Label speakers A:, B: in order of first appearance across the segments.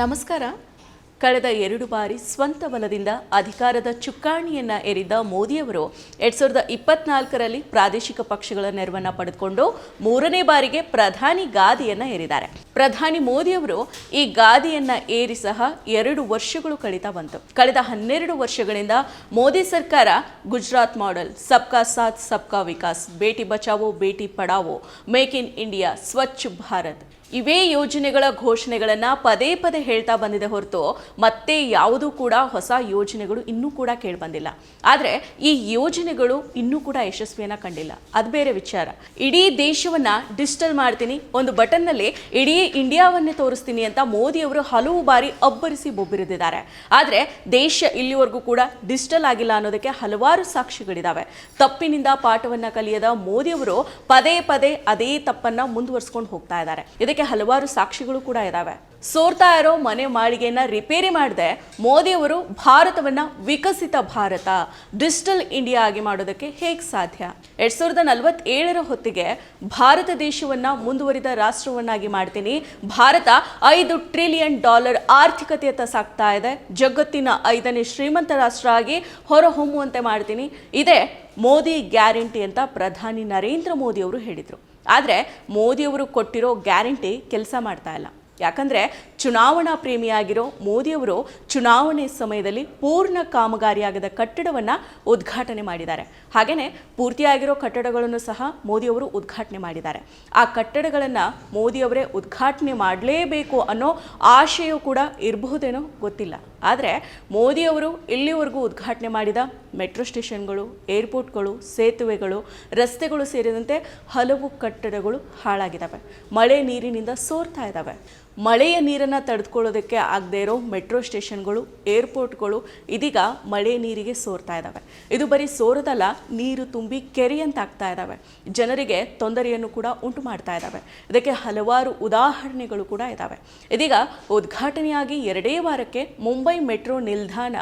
A: ನಮಸ್ಕಾರ. ಕಳೆದ ಎರಡು ಬಾರಿ ಸ್ವಂತ ಬಲದಿಂದ ಅಧಿಕಾರದ ಚುಕ್ಕಾಣಿಯನ್ನು ಏರಿದ್ದ ಮೋದಿಯವರು ಎರಡ್ ಸಾವಿರದ ಇಪ್ಪತ್ನಾಲ್ಕರಲ್ಲಿ ಪ್ರಾದೇಶಿಕ ಪಕ್ಷಗಳ ನೆರವನ್ನು ಪಡೆದುಕೊಂಡು ಮೂರನೇ ಬಾರಿಗೆ ಪ್ರಧಾನಿ ಗಾದಿಯನ್ನು ಏರಿದ್ದಾರೆ. ಪ್ರಧಾನಿ ಮೋದಿಯವರು ಈ ಗಾದಿಯನ್ನು ಏರಿ ಸಹ ಎರಡು ವರ್ಷಗಳು ಕಳೀತಾ ಬಂತು. ಕಳೆದ ಹನ್ನೆರಡು ವರ್ಷಗಳಿಂದ ಮೋದಿ ಸರ್ಕಾರ ಗುಜರಾತ್ ಮಾಡೆಲ್ ಸಬ್ಕಾ ಸಾಥ್, ಸಬ್ಕಾ Vikas, Beti Bachao, Beti Padhao, make in India, Swachh Bharat ಇವೇ ಯೋಜನೆಗಳ ಘೋಷಣೆಗಳನ್ನ ಪದೇ ಪದೇ ಹೇಳ್ತಾ ಬಂದಿದೆ ಹೊರತು ಮತ್ತೆ ಯಾವುದೂ ಕೂಡ ಹೊಸ ಯೋಜನೆಗಳು ಇನ್ನೂ ಕೂಡ ಕೇಳಿಬಂದಿಲ್ಲ ಆದರೆ ಈ ಯೋಜನೆಗಳು ಇನ್ನೂ ಕೂಡ ಯಶಸ್ವಿಯನ್ನ ಕಂಡಿಲ್ಲ. ಅದು ಬೇರೆ ವಿಚಾರ. ಇಡೀ ದೇಶವನ್ನ ಡಿಜಿಟಲ್ ಮಾಡ್ತೀನಿ, ಒಂದು ಬಟನ್ನಲ್ಲಿ ಇಡೀ ಇಂಡಿಯಾವನ್ನೇ ತೋರಿಸ್ತೀನಿ ಅಂತ ಮೋದಿಯವರು ಹಲವು ಬಾರಿ ಅಬ್ಬರಿಸಿ ಬೊಬ್ಬಿರಿದಿದ್ದಾರೆ. ಆದರೆ ದೇಶ ಇಲ್ಲಿವರೆಗೂ ಕೂಡ ಡಿಜಿಟಲ್ ಆಗಿಲ್ಲ ಅನ್ನೋದಕ್ಕೆ ಹಲವಾರು ಸಾಕ್ಷಿಗಳಿದಾವೆ. ತಪ್ಪಿನಿಂದ ಪಾಠವನ್ನ ಕಲಿಯದ ಮೋದಿಯವರು ಪದೇ ಪದೇ ಅದೇ ತಪ್ಪನ್ನ ಮುಂದುವರಿಸ್ಕೊಂಡು ಹೋಗ್ತಾ ಇದ್ದಾರೆ. ಇದಕ್ಕೆ ಹಲವಾರು ಸಾಕ್ಷಿಗಳು ಕೂಡ ಇದಾವೆ. ಸೋರ್ತಾ ಇರೋ ಮನೆ ಮಾಳಿಗೆಯನ್ನ ರಿಪೇರಿ ಮಾಡದೆ ಮೋದಿಯವರು ಭಾರತವನ್ನ ವಿಕಸಿತ ಭಾರತ, ಡಿಜಿಟಲ್ ಇಂಡಿಯಾ ಆಗಿ ಮಾಡೋದಕ್ಕೆ ಹೇಗೆ ಸಾಧ್ಯ? ಎರಡ್ ಸಾವಿರದ ನಲವತ್ತೇಳರ ಹೊತ್ತಿಗೆ ಭಾರತ ದೇಶವನ್ನ ಮುಂದುವರಿದ ರಾಷ್ಟ್ರವನ್ನಾಗಿ ಮಾಡ್ತೀನಿ. ಭಾರತ ಐದು ಟ್ರಿಲಿಯನ್ ಡಾಲರ್ ಆರ್ಥಿಕತೆಯತ್ತ ಸಾಕ್ತಾ ಇದೆ. ಜಗತ್ತಿನ ಐದನೇ ಶ್ರೀಮಂತ ರಾಷ್ಟ್ರ ಆಗಿ ಹೊರಹೊಮ್ಮುವಂತೆ ಮಾಡ್ತೀನಿ. ಇದೇ ಮೋದಿ ಗ್ಯಾರಂಟಿ ಅಂತ ಪ್ರಧಾನಿ ನರೇಂದ್ರ ಮೋದಿ ಅವರು ಹೇಳಿದರು. ಆದರೆ ಮೋದಿಯವರು ಕೊಟ್ಟಿರೋ ಗ್ಯಾರಂಟಿ ಕೆಲಸ ಮಾಡ್ತಾ ಇಲ್ಲ. ಯಾಕಂದರೆ ಚುನಾವಣಾ ಪ್ರೇಮಿಯಾಗಿರೋ ಮೋದಿಯವರು ಚುನಾವಣೆ ಸಮಯದಲ್ಲಿ ಪೂರ್ಣ ಕಾಮಗಾರಿಯಾಗದ ಕಟ್ಟಡವನ್ನು ಉದ್ಘಾಟನೆ ಮಾಡಿದ್ದಾರೆ. ಹಾಗೆಯೇ ಪೂರ್ತಿಯಾಗಿರೋ ಕಟ್ಟಡಗಳನ್ನು ಸಹ ಮೋದಿಯವರು ಉದ್ಘಾಟನೆ ಮಾಡಿದ್ದಾರೆ. ಆ ಕಟ್ಟಡಗಳನ್ನು ಮೋದಿಯವರೇ ಉದ್ಘಾಟನೆ ಮಾಡಲೇಬೇಕು ಅನ್ನೋ ಆಶಯ ಕೂಡ ಇರಬಹುದೇನೋ ಗೊತ್ತಿಲ್ಲ. ಆದರೆ ಮೋದಿಯವರು ಇಲ್ಲಿವರೆಗೂ ಉದ್ಘಾಟನೆ ಮಾಡಿದ ಮೆಟ್ರೋ ಸ್ಟೇಷನ್ಗಳು, ಏರ್ಪೋರ್ಟ್ಗಳು, ಸೇತುವೆಗಳು, ರಸ್ತೆಗಳು ಸೇರಿದಂತೆ ಹಲವು ಕಟ್ಟಡಗಳು ಹಾಳಾಗಿದ್ದಾವೆ. ಮಳೆ ನೀರಿನಿಂದ ಸೋರ್ತಾ ಇದ್ದಾವೆ. ಮಳೆಯ ನೀರನ್ನು ತಡೆದುಕೊಳ್ಳೋದಕ್ಕೆ ಆಗದೇ ಇರೋ ಮೆಟ್ರೋ ಸ್ಟೇಷನ್ಗಳು, ಏರ್ಪೋರ್ಟ್ಗಳು ಇದೀಗ ಮಳೆ ನೀರಿಗೆ ಸೋರ್ತಾ ಇದ್ದಾವೆ ಇದು ಬರೀ ಸೋರದಲ್ಲ, ನೀರು ತುಂಬಿ ಕೆರೆಯಂತಾಗ್ತಾ ಇದ್ದಾವೆ ಜನರಿಗೆ ತೊಂದರೆಯನ್ನು ಕೂಡ ಉಂಟು ಮಾಡ್ತಾ ಇದ್ದಾವೆ ಇದಕ್ಕೆ ಹಲವಾರು ಉದಾಹರಣೆಗಳು ಕೂಡ ಇದ್ದಾವೆ ಇದೀಗ ಉದ್ಘಾಟನೆಯಾಗಿ ಎರಡೇ ವಾರಕ್ಕೆ ಮುಂಬೈ ಮೆಟ್ರೋ ನಿಲ್ದಾಣ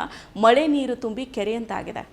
A: ಮಳೆ ನೀರು ತುಂಬಿ ಕೆರೆಯಂತಾಗಿದೆ.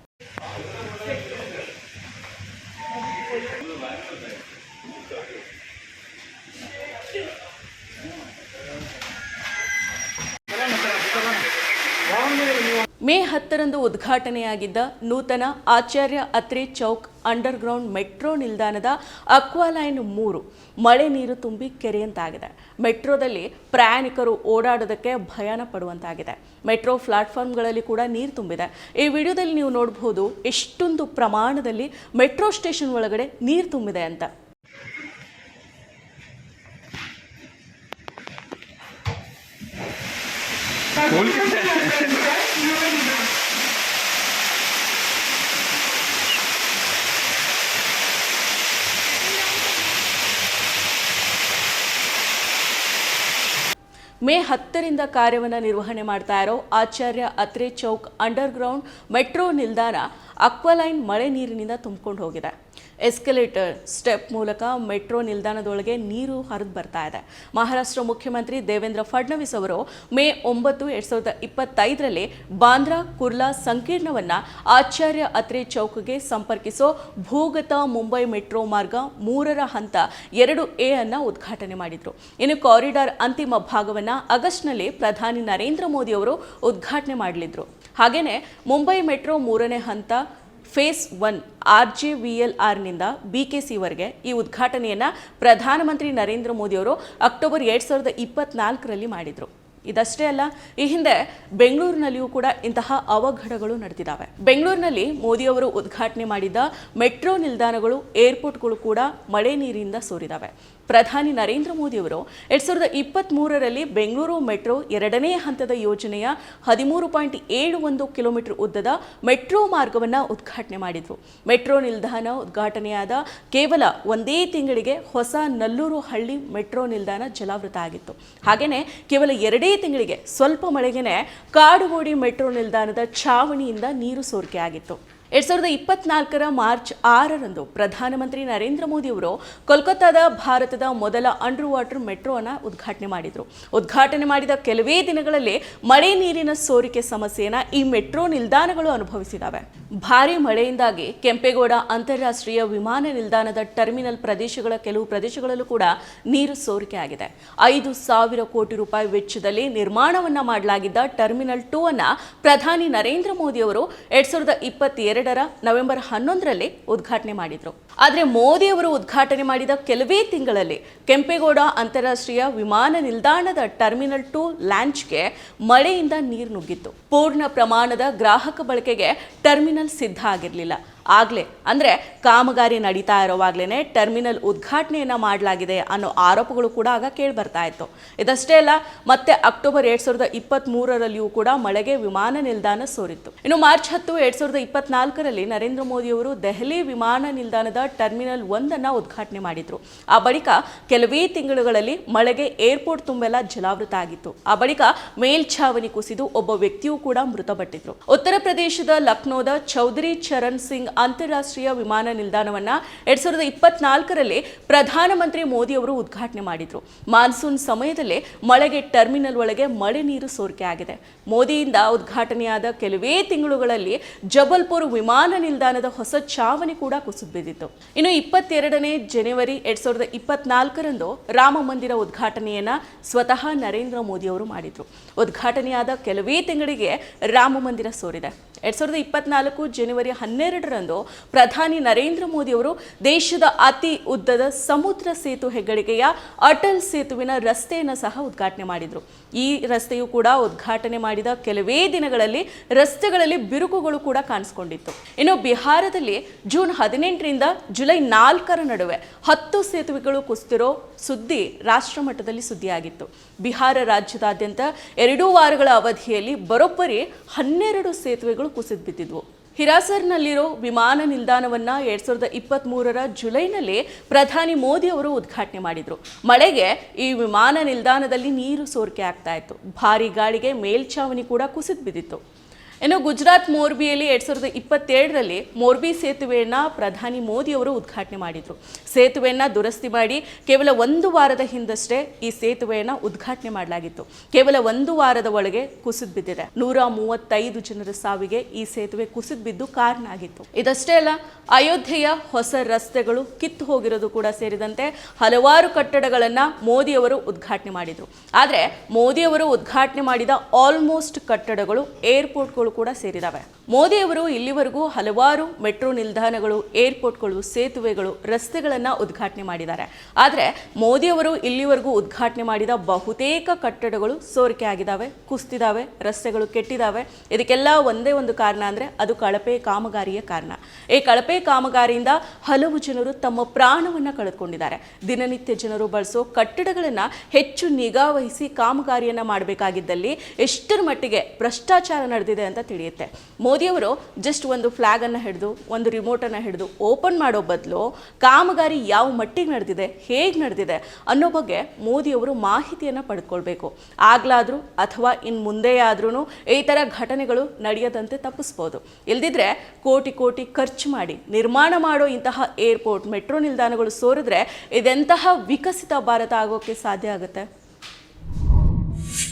A: ಮೇ ಹತ್ತರಂದು ಉದ್ಘಾಟನೆಯಾಗಿದ್ದ ನೂತನ ಆಚಾರ್ಯ ಅತ್ರೆ ಚೌಕ್ ಅಂಡರ್ಗ್ರೌಂಡ್ ಮೆಟ್ರೋ ನಿಲ್ದಾಣದ ಅಕ್ವಾಲೈನ್ ಮೂರು ಮಳೆ ನೀರು ತುಂಬಿ ಕೆರೆಯಂತಾಗಿದೆ. ಮೆಟ್ರೋದಲ್ಲಿ ಪ್ರಯಾಣಿಕರು ಓಡಾಡೋದಕ್ಕೆ ಭಯಾನ ಪಡುವಂತಾಗಿದೆ. ಮೆಟ್ರೋ ಪ್ಲಾಟ್ಫಾರ್ಮ್ಗಳಲ್ಲಿ ಕೂಡ ನೀರು ತುಂಬಿದೆ. ಈ ವಿಡಿಯೋದಲ್ಲಿ ನೀವು ನೋಡಬಹುದು ಎಷ್ಟೊಂದು ಪ್ರಮಾಣದಲ್ಲಿ ಮೆಟ್ರೋ ಸ್ಟೇಷನ್ ಒಳಗಡೆ ನೀರು ತುಂಬಿದೆ ಅಂತ. ಮೇ ಹತ್ತರಿಂದ ಕಾರ್ಯವನ್ನು ನಿರ್ವಹಣೆ ಮಾಡ್ತಾ ಇರೋ ಆಚಾರ್ಯ ಅತ್ರೆ ಚೌಕ್ ಅಂಡರ್ಗ್ರೌಂಡ್ ಮೆಟ್ರೋ ನಿಲ್ದಾಣ ಅಕ್ವಲೈನ್ ಮಳೆ ನೀರಿನಿಂದ ತುಂಬಿಕೊಂಡು ಹೋಗಿದೆ. ಎಸ್ಕಲೇಟರ್ ಸ್ಟೆಪ್ ಮೂಲಕ ಮೆಟ್ರೋ ನಿಲ್ದಾಣದೊಳಗೆ ನೀರು ಹರಿದು ಬರ್ತಾ ಇದೆ. ಮಹಾರಾಷ್ಟ್ರ ಮುಖ್ಯಮಂತ್ರಿ ದೇವೇಂದ್ರ ಫಡ್ನವೀಸ್ ಅವರು ಮೇ ಒಂಬತ್ತು ಎರಡ್ ಸಾವಿರದ ಇಪ್ಪತ್ತೈದರಲ್ಲಿ ಬಾಂದ್ರಾ ಕುರ್ಲಾ ಸಂಕೀರ್ಣವನ್ನ ಆಚಾರ್ಯ ಅತ್ರೆ ಚೌಕ್ಗೆ ಸಂಪರ್ಕಿಸೋ ಭೂಗತ ಮುಂಬೈ ಮೆಟ್ರೋ ಮಾರ್ಗ ಮೂರರ ಹಂತ ಎರಡು ಎ ಅನ್ನು ಉದ್ಘಾಟನೆ ಮಾಡಿದ್ರು. ಇನ್ನು ಕಾರಿಡಾರ್ ಅಂತಿಮ ಭಾಗವನ್ನ ಆಗಸ್ಟ್ನಲ್ಲಿ ಪ್ರಧಾನಿ ನರೇಂದ್ರ ಮೋದಿ ಅವರು ಉದ್ಘಾಟನೆ ಮಾಡಲಿದ್ರು. ಹಾಗೆಯೇ ಮುಂಬೈ ಮೆಟ್ರೋ ಮೂರನೇ ಹಂತ phase one R J V L ಆರ್ನಿಂದ B K ಸಿವರೆಗೆ ಈ ಉದ್ಘಾಟನೆಯನ್ನು ಪ್ರಧಾನಮಂತ್ರಿ ನರೇಂದ್ರ ಮೋದಿಯವರು ಅಕ್ಟೋಬರ್ ಎರಡು ಸಾವಿರದ ಇಪ್ಪತ್ನಾಲ್ಕರಲ್ಲಿ ಮಾಡಿದರು. ಇದಷ್ಟೇ ಅಲ್ಲ, ಈ ಹಿಂದೆ ಬೆಂಗಳೂರಿನಲ್ಲಿಯೂ ಕೂಡ ಇಂತಹ ಅವಘಡಗಳು ನಡೆದಿದ್ದಾವೆ ಬೆಂಗಳೂರಿನಲ್ಲಿ ಮೋದಿಯವರು ಉದ್ಘಾಟನೆ ಮಾಡಿದ್ದ ಮೆಟ್ರೋ ನಿಲ್ದಾಣಗಳು, ಏರ್ಪೋರ್ಟ್ಗಳು ಕೂಡ ಮಳೆ ನೀರಿನಿಂದ ಸೋರಿದ್ದಾವೆ ಪ್ರಧಾನಿ ನರೇಂದ್ರ ಮೋದಿಯವರು ಎರಡ್ ಸಾವಿರದ ಇಪ್ಪತ್ತ್ ಮೂರರಲ್ಲಿ ಬೆಂಗಳೂರು ಮೆಟ್ರೋ ಎರಡನೇ ಹಂತದ ಯೋಜನೆಯ ಹದಿಮೂರು ಪಾಯಿಂಟ್ ಏಳು ಒಂದು ಕಿಲೋಮೀಟರ್ ಉದ್ದದ ಮೆಟ್ರೋ ಮಾರ್ಗವನ್ನು ಉದ್ಘಾಟನೆ ಮಾಡಿದರು. ಮೆಟ್ರೋ ನಿಲ್ದಾಣ ಉದ್ಘಾಟನೆಯಾದ ಕೇವಲ ಒಂದೇ ತಿಂಗಳಿಗೆ ಹೊಸ ನಲ್ಲೂರು ಹಳ್ಳಿ ಮೆಟ್ರೋ ನಿಲ್ದಾಣ ಜಲಾವೃತ ಆಗಿತ್ತು. ಹಾಗೆಯೇ ಕೇವಲ ಎರಡೇ ತಿಂಗಳಿಗೆ ಸ್ವಲ್ಪ ಮಳೆಗೆನೆ ಕಾಡುಗೋಡಿ ಮೆಟ್ರೋ ನಿಲ್ದಾಣದ ಛಾವಣಿಯಿಂದ ನೀರು ಸೋರಿಕೆ ಆಗಿತ್ತು. ಎರಡ್ ಸಾವಿರದ ಇಪ್ಪತ್ನಾಲ್ಕರ ಮಾರ್ಚ್ ಆರರಂದು ಪ್ರಧಾನಮಂತ್ರಿ ನರೇಂದ್ರ ಮೋದಿ ಅವರು ಕೋಲ್ಕತ್ತಾದ ಭಾರತದ ಮೊದಲ ಅಂಡರ್ ವಾಟರ್ ಮೆಟ್ರೋನ ಉದ್ಘಾಟನೆ ಮಾಡಿದರು. ಉದ್ಘಾಟನೆ ಮಾಡಿದ ಕೆಲವೇ ದಿನಗಳಲ್ಲಿ ಮಳೆ ನೀರಿನ ಸೋರಿಕೆ ಸಮಸ್ಯೆಯನ್ನು ಈ ಮೆಟ್ರೋ ನಿಲ್ದಾಣಗಳು ಅನುಭವಿಸಿದವೆ. ಭಾರಿ ಮಳೆಯಿಂದಾಗಿ ಕೆಂಪೇಗೌಡ ಅಂತಾರಾಷ್ಟ್ರೀಯ ವಿಮಾನ ನಿಲ್ದಾಣದ ಟರ್ಮಿನಲ್ ಪ್ರದೇಶಗಳ ಕೆಲವು ಪ್ರದೇಶಗಳಲ್ಲೂ ಕೂಡ ನೀರು ಸೋರಿಕೆ ಆಗಿದೆ. ಐದು ಸಾವಿರ ಕೋಟಿ ರೂಪಾಯಿ ವೆಚ್ಚದಲ್ಲಿ ನಿರ್ಮಾಣವನ್ನು ಮಾಡಲಾಗಿದ್ದ ಟರ್ಮಿನಲ್ ಟೂ ಅನ್ನು ಪ್ರಧಾನಿ ನರೇಂದ್ರ ಮೋದಿ ಅವರು ಎರಡ್ ಸಾವಿರದ ಇಪ್ಪತ್ತೆರಡರ ನವೆಂಬರ್ ಹನ್ನೊಂದರಲ್ಲಿ ಉದ್ಘಾಟನೆ ಮಾಡಿದ್ರು. ಆದರೆ ಮೋದಿ ಅವರು ಉದ್ಘಾಟನೆ ಮಾಡಿದ ಕೆಲವೇ ತಿಂಗಳಲ್ಲಿ ಕೆಂಪೇಗೌಡ ಅಂತಾರಾಷ್ಟ್ರೀಯ ವಿಮಾನ ನಿಲ್ದಾಣದ ಟರ್ಮಿನಲ್ ಟು ಲ್ಯಾಂಚ್ಗೆ ಮಳೆಯಿಂದ ನೀರು ನುಗ್ಗಿತ್ತು. ಪೂರ್ಣ ಪ್ರಮಾಣದ ಗ್ರಾಹಕ ಬಳಕೆಗೆ ಟರ್ಮಿನಲ್ ಸಿದ್ಧ ಆಗಿರಲಿಲ್ಲ. ಆಗ್ಲೇ, ಅಂದ್ರೆ ಕಾಮಗಾರಿ ನಡೀತಾ ಇರೋವಾಗಲೇ ಟರ್ಮಿನಲ್ ಉದ್ಘಾಟನೆಯನ್ನ ಮಾಡಲಾಗಿದೆ ಅನ್ನೋ ಆರೋಪಗಳು ಕೂಡ ಆಗ ಕೇಳಿ ಬರ್ತಾ ಇತ್ತು. ಇದಷ್ಟೇ ಅಲ್ಲ, ಮತ್ತೆ ಅಕ್ಟೋಬರ್ ಎರಡ್ ಸಾವಿರದ ಇಪ್ಪತ್ತ್ ಮೂರರಲ್ಲಿಯೂ ಕೂಡ ಮಳೆಗೆ ವಿಮಾನ ನಿಲ್ದಾಣ ಸೋರಿತ್ತು. ಇನ್ನು ಮಾರ್ಚ್ ಹತ್ತು ಎರಡ್ ಸಾವಿರದ ಇಪ್ಪತ್ನಾಲ್ಕರಲ್ಲಿ ನರೇಂದ್ರ ಮೋದಿಯವರು ದೆಹಲಿ ವಿಮಾನ ನಿಲ್ದಾಣದ ಟರ್ಮಿನಲ್ ಒಂದನ್ನು ಉದ್ಘಾಟನೆ ಮಾಡಿದ್ರು. ಆ ಬಳಿಕ ಕೆಲವೇ ತಿಂಗಳುಗಳಲ್ಲಿ ಮಳೆಗೆ ಏರ್ಪೋರ್ಟ್ ತುಂಬೆಲ್ಲ ಜಲಾವೃತ ಆಗಿತ್ತು. ಆ ಬಳಿಕ ಮೇಲ್ಛಾವಣಿ ಕುಸಿದು ಒಬ್ಬ ವ್ಯಕ್ತಿಯೂ ಕೂಡ ಮೃತಪಟ್ಟಿದ್ರು. ಉತ್ತರ ಪ್ರದೇಶದ ಲಕ್ನೋದ ಚೌಧರಿ ಚರಣ್ ಸಿಂಗ್ ಅಂತಾರಾಷ್ಟ್ರೀಯ ವಿಮಾನ ನಿಲ್ದಾಣವನ್ನು ಎರಡ್ ಸಾವಿರದ ಇಪ್ಪತ್ನಾಲ್ಕರಲ್ಲಿ ಪ್ರಧಾನಮಂತ್ರಿ ಮೋದಿ ಅವರು ಉದ್ಘಾಟನೆ ಮಾಡಿದ್ರು. ಮಾನ್ಸೂನ್ ಸಮಯದಲ್ಲೇ ಮಳೆಗೆ ಟರ್ಮಿನಲ್ ಒಳಗೆ ಮಳೆ ನೀರು ಸೋರಿಕೆ ಆಗಿದೆ. ಮೋದಿಯಿಂದ ಉದ್ಘಾಟನೆಯಾದ ಕೆಲವೇ ತಿಂಗಳುಗಳಲ್ಲಿ ಜಬಲ್ಪುರ್ ವಿಮಾನ ನಿಲ್ದಾಣದ ಹೊಸ ಛಾವಣಿ ಕೂಡ ಕುಸಿದು ಬಿದ್ದಿತ್ತು. ಇನ್ನು ಇಪ್ಪತ್ತೆರಡನೇ ಜನವರಿ ಎರಡ್ ಸಾವಿರದ ಇಪ್ಪತ್ನಾಲ್ಕರಂದು ರಾಮ ಮಂದಿರ ಉದ್ಘಾಟನೆಯನ್ನ ಸ್ವತಃ ನರೇಂದ್ರ ಮೋದಿ ಅವರು ಮಾಡಿದ್ರು. ಉದ್ಘಾಟನೆಯಾದ ಕೆಲವೇ ತಿಂಗಳಿಗೆ ರಾಮ ಮಂದಿರ ಸೋರಿದೆ. ಎರಡ್ ಸಾವಿರದ ಇಪ್ಪತ್ನಾಲ್ಕು ಜನವರಿ ಹನ್ನೆರಡರಂದು ಪ್ರಧಾನಿ ನರೇಂದ್ರ ಮೋದಿ ಅವರು ದೇಶದ ಅತಿ ಉದ್ದದ ಸಮುದ್ರ ಸೇತು ಹೆಗ್ಗಳಿಕೆಯ ಅಟಲ್ ಸೇತುವಿನ ರಸ್ತೆಯನ್ನು ಸಹ ಉದ್ಘಾಟನೆ ಮಾಡಿದ್ರು. ಈ ರಸ್ತೆಯು ಕೂಡ ಉದ್ಘಾಟನೆ ಮಾಡಿದ ಕೆಲವೇ ದಿನಗಳಲ್ಲಿ ರಸ್ತೆಗಳಲ್ಲಿ ಬಿರುಕುಗಳು ಕೂಡ ಕಾಣಿಸ್ಕೊಂಡಿತ್ತು. ಇನ್ನು ಬಿಹಾರದಲ್ಲಿ ಜೂನ್ ಹದಿನೆಂಟರಿಂದ ಜುಲೈ ನಾಲ್ಕರ ನಡುವೆ ಹತ್ತು ಸೇತುವೆಗಳು ಕುಸಿದಿರೋ ಸುದ್ದಿ ರಾಷ್ಟ್ರ ಮಟ್ಟದಲ್ಲಿ ಸುದ್ದಿಯಾಗಿತ್ತು. ಬಿಹಾರ ರಾಜ್ಯದಾದ್ಯಂತ ಎರಡೂ ವಾರಗಳ ಅವಧಿಯಲ್ಲಿ ಬರೋಬ್ಬರಿ ಹನ್ನೆರಡು ಸೇತುವೆಗಳು ಕುಸಿದು ಬಿದ್ದಿದ್ವು. ಹಿರಾಸರ್ನಲ್ಲಿರೋ ವಿಮಾನ ನಿಲ್ದಾಣವನ್ನ ಎರಡ್ ಸಾವಿರದ ಇಪ್ಪತ್ತ್ ಮೂರರ ಜುಲೈನಲ್ಲಿ ಪ್ರಧಾನಿ ಮೋದಿ ಅವರು ಉದ್ಘಾಟನೆ ಮಾಡಿದ್ರು. ಮಳೆಗೆ ಈ ವಿಮಾನ ನಿಲ್ದಾಣದಲ್ಲಿ ನೀರು ಸೋರಿಕೆ ಆಗ್ತಾ ಇತ್ತು. ಭಾರಿ ಗಾಳಿಗೆ ಮೇಲ್ಛಾವಣಿ ಕೂಡ ಕುಸಿದು ಬಿದ್ದಿತ್ತು. ಇನ್ನು ಗುಜರಾತ್ ಮೋರ್ಬಿಯಲ್ಲಿ ಎರಡು ಸಾವಿರದ ಇಪ್ಪತ್ತೇಳರಲ್ಲಿ ಮೋರ್ಬಿ ಸೇತುವೆಯನ್ನ ಪ್ರಧಾನಿ ಮೋದಿ ಅವರು ಉದ್ಘಾಟನೆ ಮಾಡಿದ್ರು. ಸೇತುವೆಯನ್ನ ದುರಸ್ತಿ ಮಾಡಿ ಕೇವಲ ಒಂದು ವಾರದ ಹಿಂದಷ್ಟೇ ಈ ಸೇತುವೆಯನ್ನ ಉದ್ಘಾಟನೆ ಮಾಡಲಾಗಿತ್ತು. ಕೇವಲ ಒಂದು ವಾರದ ಒಳಗೆ ಕುಸಿದು ಬಿದ್ದಿದೆ. ನೂರ ಮೂವತ್ತೈದು ಜನರ ಸಾವಿಗೆ ಈ ಸೇತುವೆ ಕುಸಿದು ಬಿದ್ದು ಕಾರಣ ಆಗಿತ್ತು. ಇದಷ್ಟೇ ಅಲ್ಲ, ಅಯೋಧ್ಯೆಯ ಹೊಸ ರಸ್ತೆಗಳು ಕಿತ್ತು ಹೋಗಿರೋದು ಕೂಡ ಸೇರಿದಂತೆ ಹಲವಾರು ಕಟ್ಟಡಗಳನ್ನ ಮೋದಿ ಅವರು ಉದ್ಘಾಟನೆ ಮಾಡಿದ್ರು. ಆದರೆ ಮೋದಿ ಅವರು ಉದ್ಘಾಟನೆ ಮಾಡಿದ ಆಲ್ಮೋಸ್ಟ್ ಕಟ್ಟಡಗಳು ಏರ್ಪೋರ್ಟ್ಗಳು ಕೂಡ ಸೇರಿದಾವೆ ಮೋದಿ ಅವರು ಇಲ್ಲಿವರೆಗೂ ಹಲವಾರು ಮೆಟ್ರೋ ನಿಲ್ದಾಣಗಳು, ಏರ್ಪೋರ್ಟ್ಗಳು, ಸೇತುವೆಗಳು, ರಸ್ತೆಗಳನ್ನು ಉದ್ಘಾಟನೆ ಮಾಡಿದ್ದಾರೆ. ಆದರೆ ಮೋದಿಯವರು ಇಲ್ಲಿವರೆಗೂ ಉದ್ಘಾಟನೆ ಮಾಡಿದ ಬಹುತೇಕ ಕಟ್ಟಡಗಳು ಸೋರಿಕೆ ಆಗಿದ್ದಾವೆ ಕುಸ್ತಿದಾವೆ ರಸ್ತೆಗಳು ಕೆಟ್ಟಿದ್ದಾವೆ. ಇದಕ್ಕೆಲ್ಲ ಒಂದೇ ಒಂದು ಕಾರಣ ಅಂದರೆ ಅದು ಕಳಪೆ ಕಾಮಗಾರಿಯ ಕಾರಣ. ಈ ಕಳಪೆ ಕಾಮಗಾರಿಯಿಂದ ಹಲವು ಜನರು ತಮ್ಮ ಪ್ರಾಣವನ್ನು ಕಳೆದುಕೊಂಡಿದ್ದಾರೆ. ದಿನನಿತ್ಯ ಜನರು ಬಳಸೋ ಕಟ್ಟಡಗಳನ್ನು ಹೆಚ್ಚು ನಿಗಾ ವಹಿಸಿ ಕಾಮಗಾರಿಯನ್ನ ಮಾಡಬೇಕಾಗಿದ್ದಲ್ಲಿ ಎಷ್ಟರ ಮಟ್ಟಿಗೆ ಭ್ರಷ್ಟಾಚಾರ ನಡೆದಿದೆ ಅಂತ ತಿಳಿಯುತ್ತೆ. ಮೋದಿಯವರು ಜಸ್ಟ್ ಒಂದು ಫ್ಲಾಗ್ ಅನ್ನ ಹಿಡಿದು, ಒಂದು ರಿಮೋಟ್ ಅನ್ನ ಹಿಡಿದು ಓಪನ್ ಮಾಡೋ ಬದಲು ಕಾಮಗಾರಿ ಯಾವ ಮಟ್ಟಿಗೆ ನಡೆದಿದೆ, ಹೇಗೆ ನಡೆದಿದೆ ಅನ್ನೋ ಬಗ್ಗೆ ಮೋದಿಯವರು ಮಾಹಿತಿಯನ್ನು ಪಡ್ಕೊಳ್ಬೇಕು. ಆಗ್ಲಾದ್ರೂ ಅಥವಾ ಇನ್ ಮುಂದೆ ಆದ್ರೂ ಈ ಥರ ಘಟನೆಗಳು ನಡೆಯದಂತೆ ತಪ್ಪಿಸ್ಬೋದು. ಇಲ್ದಿದ್ರೆ ಕೋಟಿ ಕೋಟಿ ಖರ್ಚು ಮಾಡಿ, ನಿರ್ಮಾಣ ಮಾಡೋ ಇಂತಹ ಏರ್ಪೋರ್ಟ್ ಮೆಟ್ರೋ ನಿಲ್ದಾಣಗಳು ಸೋರಿದ್ರೆ ಇದೆಂತಹ ವಿಕಸಿತ ಭಾರತ ಆಗೋಕ್ಕೆ ಸಾಧ್ಯ ಆಗುತ್ತೆ?